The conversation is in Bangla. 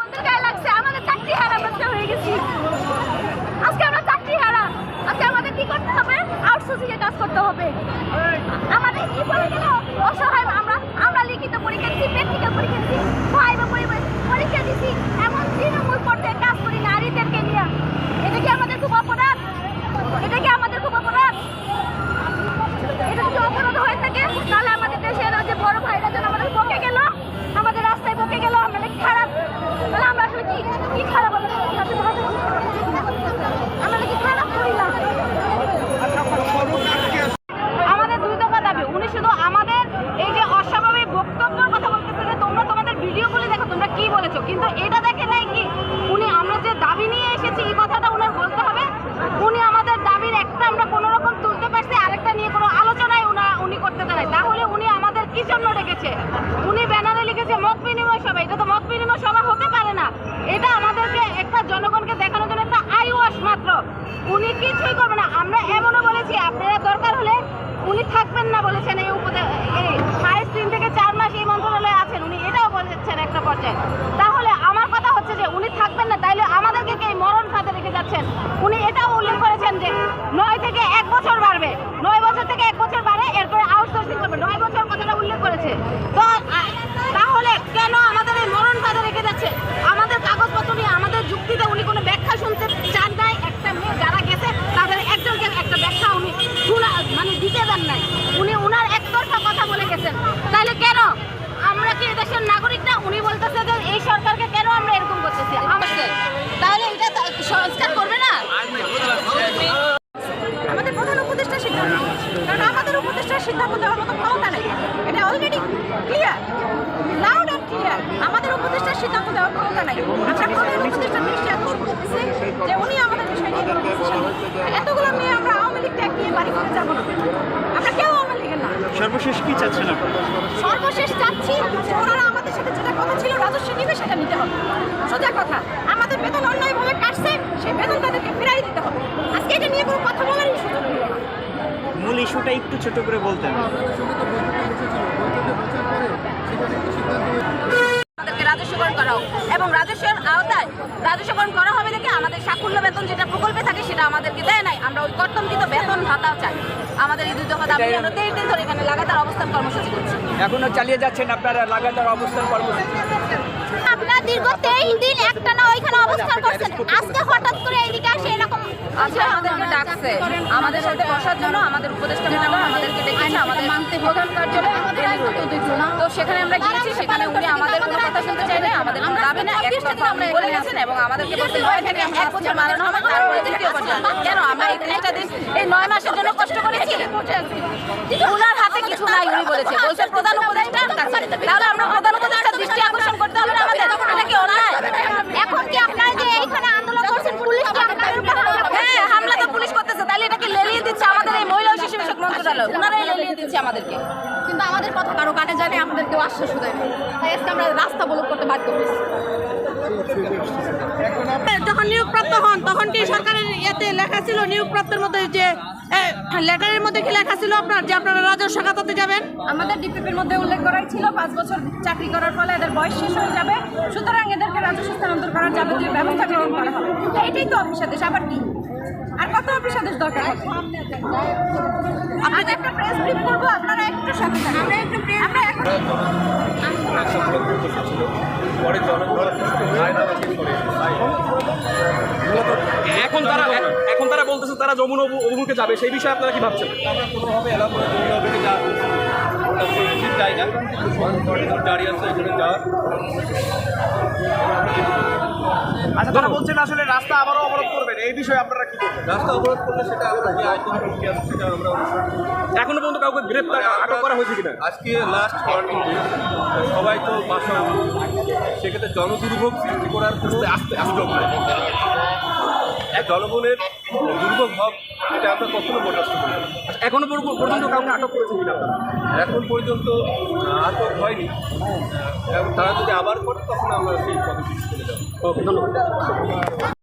আজকে আমরা চাকরি হারা আজকে আমাদের কি করতে হবে? আউটসোর্সিং এ কাজ করতে হবে আমাদের কি করে গেল অসহায় আমরা আমরা লিখিত পরীক্ষা দিচ্ছি প্র্যাকটিক্যাল পরীক্ষা দিচ্ছি ভাইবা পরীক্ষা দিচ্ছি এমন তৃণমূল পর্যায়ে কাজ করি নারীদেরকে নিয়ে এটা কি আমাদের খুব অপরাধ এটা কি আমাদের খুব অপরাধ এটা যদি অপরাধ হয়ে থাকে তাহলে আমাদের দেশের যে বড় ভাইরা যেন আমাদের বকে গেল আমাদের রাস্তায় বকে গেল আমরা নাকি খারাপ তাহলে আমরা আসলে কি কি খারাপ আমাদের সাথে ভাবে? আমরা নাকি খারাপ করিলাম আমাদের দুই দফা দাবি উনি শুধু আমাদের এই যে অস্বাভাবিক বক্তব্যের কথা বলতেছে যে তোমরা তোমাদের ভিডিওগুলো দেখো তোমরা কি বলেছ কিন্তু এটা দেখে নাই কি? উনি আমরা যে দাবি নিয়ে এসেছি, এই কথাটা উনার বলতে হবে। উনি আমাদের দাবির একটা আমরা কোনো রকম তুলতে পারছি, আরেকটা নিয়ে কোনো আলোচনায় উনা উনি করতে দেয় তাহলে উনি আমাদের কি জন্য রেখেছে উনি ব্যানারে লিখেছে মত বিনিময় সভা। এটা তো মত বিনিময় সভা হতে পারে না। এটা আমাদেরকে একটা জনগণকে দেখানোর জন্য একটা আই ওয়াশ মাত্র। উনি কিছুই করবে না। আমরা এমনও বলেছি, আপনারা দরকার হলে উনি থাকবেন না বলেছেন এই উপদে এই হাইস্ট তিন থেকে চার মাস এই মন্ত্রণালয়ে আছেন। উনি এটাও বলেছেন একটা পর্যায়ে তাহলে আমার কথা হচ্ছে যে উনি থাকবেন না তাইলে আমাদেরকে কে এই মরণ ফাঁদে রেখে যাচ্ছেন উনি এটাও উল্লেখ করেছেন যে নয় থেকে এক বছর বাড়বে নয় বছর থেকে এক বছর বাড়ে, এরপরে আউটসোর্সিং করবে। নয় বছর কথাটা উল্লেখ করেছে। তো তাহলে কেন আমাদের এই মরণ ফাঁদে রেখে যাচ্ছে? আমাদের কাগজপত্র নিয়ে, আমাদের যুক্তিতে উনি কোনো ব্যাখ্যা শুনতে চান নাই। একটা মেয়ে যারা গেছে, তাদের একজনকে একটা ব্যাখ্যা উনি শোনা মানে দিতে দেন নাই। উনি উনার একতরফা কথা বলে গেছেন। তাহলে কেন? আমরা কি দেশের নাগরিক না উনি বলতেছে যে, এই সরকারকে কেন আমরা এরকম করতেছি? আমাদের। তাহলে এটা সংস্কার করবে না আমাদের প্রধান উপদেষ্টা সিদ্ধান্ত কারণ আমাদের উপদেষ্টার সিদ্ধান্ত দেওয়ার মতো ক্ষমতা নেই। এটা already clear loud and clear আমাদের উপদেষ্টার সিদ্ধান্ত দেওয়ার ক্ষমতা নাই। আমরা প্রধান উপদেষ্টার দৃষ্টি আকর্ষণ করতেছি যে উনি আমাদের বিষয় নিয়ে কোনো এতগুলো মেয়ে আমরা আওয়ামী লীগ ট্যাগ নিয়ে বাড়ি ফিরে যাব না। আমরা কেউ আওয়ামী লীগের না। সর্বশেষ কি চাচ্ছেন সর্বশেষ চাচ্ছি ওনারা আমাদের সাথে যেটা কথা ছিল রাজস্ব নিবে সেটা নিতে হবে। সোজা কথা আমাদের বেতন অন্যায়ভাবে কাটছে সেই বেতন তাদেরকে ফেরাই দিতে হবে আজকে এটা নিয়ে কোনো কথা বলারই সুযোগ নেই মূল একটু ছোট করে বলতেন। আমাদেরকে রাজস্বকরণ করা হোক। এবং রাজস্বের আওতায় রাজস্বকরণ করা হবে দেখে আমাদের সাকুল্য বেতন যেটা প্রকল্পে থাকে সেটা আমাদেরকে দেয় নাই। আমরা ওই কর্তনকৃত বেতন ভাতাও চাই। আমাদের এই দুই দফা দাবি নিয়ে আমরা তেইশ দিন ধরে এখানে লাগাতার অবস্থান কর্মসূচি করছি। এখনও চালিয়ে যাচ্ছেন আপনারা লাগাতার অবস্থান কর্মসূচি। আপনার দীর্ঘ তেইশ দিন একটানা ওইখানে অবস্থান করছেন। আজকে হঠাৎ করে এইদিকে আসে এরকম আজকে আমাদেরকে ডাকছে। আমাদের সাথে বসার জন্য আমাদের উপদেষ্টা মহোদয় আমাদেরকে ডেকেছে আমাদের মানতে প্রধান কার্যালয়ে তো সেখানে আমরা গিয়েছি সেখানে উনি আমাদের কোনো কথা শুনতে চাই নাই আমাদের কোনো দাবি না উনি বলে গেছেন এবং আমাদেরকে বলছে নয় থেকে এক বছর বাড়ানো হবে তারপরে দ্বিতীয় পর্যায়ে কেন? আমরা এই তিরিশটা দিন এই নয় মাসের জন্য কষ্ট করেছি? ওনার হাতে কিছু নাই উনি বলেছে। বলছে প্রধান উপদেষ্টার কাছে তাহলে আমরা প্রধান উপদেষ্টার দৃষ্টি আকর্ষণ করতে হবে না আমাদের এটা কি অন্যায় এখন কি আপনারা যে এইখানে আন্দোলন করছেন পুলিশ কি আপনাদের উপর হামলা করছে হ্যাঁ হামলা তো পুলিশ করতেছে তাহলে এটাকে লেলিয়ে দিচ্ছে আমাদের এই মহিলা ও শিশু বিষয়ক মন্ত্রণালয় ওনারাই লেলিয়ে দিচ্ছে আমাদেরকে। কিন্তু আমাদের কথা কারও কানে জানে আমাদের কেউ আশ্বাস দেয় না। তাই আজকে আমরা রাস্তা বলক করতে বাধ্য হয়েছি। যখন নিয়োগপ্রাপ্ত হন তখন কি সরকারের ইয়েতে লেখা ছিল নিয়োগপ্রাপ্তের মধ্যে যে লেটারের মধ্যে কি লেখা ছিল আপনার যে আপনারা রাজস্ব খাতাতে যাবেন? আমাদের ডিপিপির মধ্যে উল্লেখ করাই ছিল পাঁচ বছর চাকরি করার ফলে এদের বয়স শেষ হয়ে যাবে। সুতরাং এদেরকে রাজস্ব স্থানান্তর করার যাবতীয় ব্যবস্থা গ্রহণ করা হবে। এটাই তো অফিস আদেশ আবার কি? আর কত অফিস আদেশ দরকার হবে? একটা প্রেস ব্রিফ করব আপনারা একটু সাথে থাকুন। আমরা একটু আমরা এখন এখন তারা এখন তারা বলতেছে তারা যমুন অভি- অভিমুখে যাবে সেই বিষয়ে আপনারা কি ভাবছেন? আমরা কোনোভাবে দাঁড়িয়ে আছে এখানে যাওয়ার। আচ্ছা তারা বলছেন আসলে রাস্তা আবারও অবরোধ করবেন এই বিষয়ে আপনারা কি করবেন রাস্তা অবরোধ করলে সেটা আমরা যে আইন কি আছে সেটা আমরা। এখনও পর্যন্ত কাউকে গ্রেপ্তার আটক করা হয়েছে কিনা আজকে লাস্ট ওয়ার্কিং ডে সবাই তো বাসা সেক্ষেত্রে জনদুর্ভোগ সৃষ্টি করার কোনো আস্তে নেই এক জনগণের দুর্ভোগ হক এটা আমরা কখনো বরদাস্ত করি না। এখনও পর্য- পর্যন্ত কাউকে আটক করেছে কিনা আপনারা? এখন পর্যন্ত আটক হয়নি এবং তারা যদি আবার করে তখন আমরা সেই পদক্ষেপ চলে যাব ধন্যবাদ